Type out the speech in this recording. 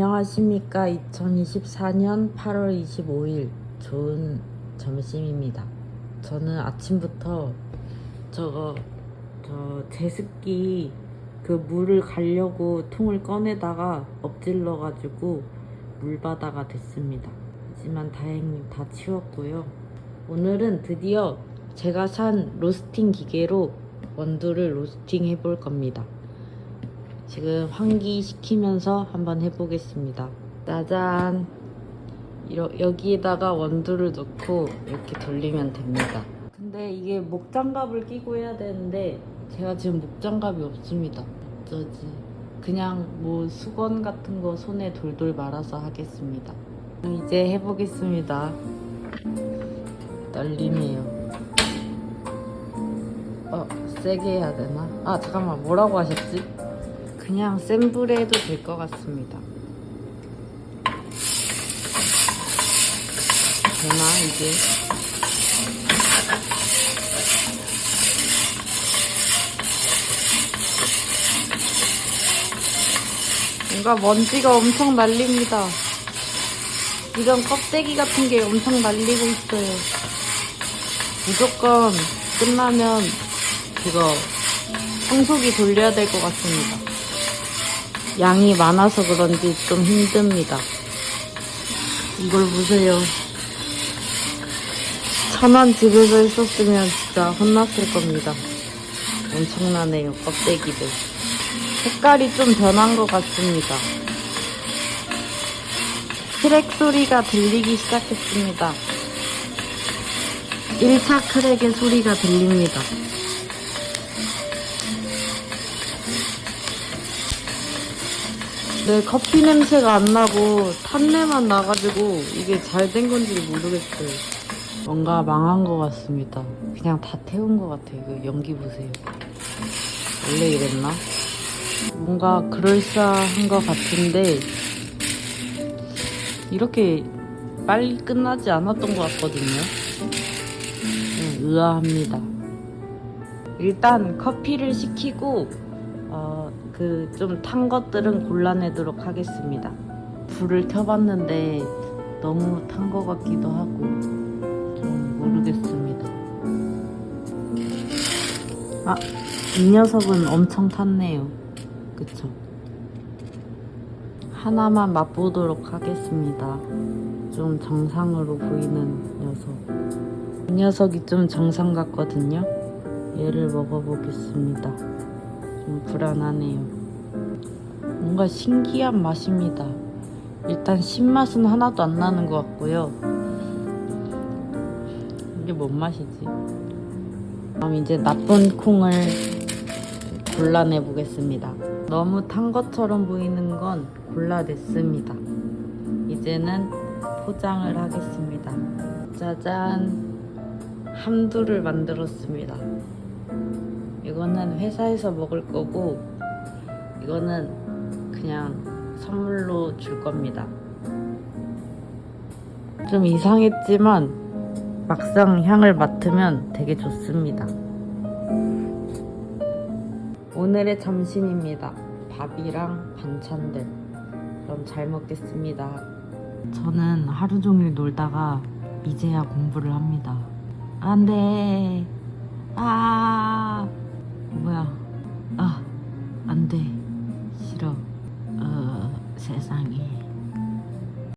안녕하십니까. 2024년 8월 25일 좋은 점심입니다. 저는 아침부터 저거 저 제습기 그 물을 가려고 통을 꺼내다가 엎질러 가지고 물바다가 됐습니다. 하지만 다행히 다 치웠고요. 오늘은 드디어 제가 산 로스팅 기계로 원두를 로스팅 해볼 겁니다 지금 환기시키면서 한번 해보겠습니다. 짜잔! 이러, 여기에다가 원두를 넣고 이렇게 돌리면 됩니다. 근데 이게 목장갑을 끼고 해야 되는데 제가 지금 목장갑이 없습니다. 어쩌지? 그냥 뭐 수건 같은 거 손에 돌돌 말아서 하겠습니다. 그럼 이제 해보겠습니다. 떨리네요. 어, 세게 해야 되나? 아, 잠깐만, 뭐라고 하셨지? 그냥 센 불에 해도 될 것 같습니다. 되나 이게? 뭔가 먼지가 엄청 날립니다. 이런 껍데기 같은 게 엄청 날리고 있어요. 무조건 끝나면 그거 청소기 돌려야 될 것 같습니다. 양이 많아서 그런지 좀 힘듭니다. 이걸 보세요. 천원 집에서 있었으면 진짜 혼났을 겁니다. 엄청나네요, 껍데기들. 색깔이 좀 변한 것 같습니다. 크랙 소리가 들리기 시작했습니다. 1차 크랙의 소리가 들립니다. 네, 커피 냄새가 안 나고 탄내만 나가지고 이게 잘 된 건지 모르겠어요. 뭔가 망한 것 같습니다. 그냥 다 태운 것 같아요. 이거 연기 보세요. 원래 이랬나? 뭔가 그럴싸한 것 같은데 이렇게 빨리 끝나지 않았던 것 같거든요. 네, 의아합니다. 일단 커피를 시키고 어, 그 좀 탄 것들은 골라내도록 하겠습니다. 불을 켜봤는데 너무 탄 것 같기도 하고 좀 모르겠습니다. 아, 이 녀석은 엄청 탔네요. 그쵸? 하나만 맛보도록 하겠습니다. 좀 정상으로 보이는 녀석. 이 녀석이 좀 정상 같거든요. 얘를 먹어보겠습니다. 좀 불안하네요. 뭔가 신기한 맛입니다. 일단 신맛은 하나도 안 나는 것 같고요. 이게 뭔 맛이지? 그럼 이제 나쁜 콩을 골라내 보겠습니다. 너무 탄 것처럼 보이는 건 골라냈습니다. 이제는 포장을 하겠습니다. 짜잔! 함두를 만들었습니다. 이거는 회사에서 먹을 거고, 이거는 그냥 선물로 줄 겁니다. 좀 이상했지만 막상 향을 맡으면 되게 좋습니다. 오늘의 점심입니다. 밥이랑 반찬들. 그럼 잘 먹겠습니다. 저는 하루 종일 놀다가 이제야 공부를 합니다. 안 돼. 아,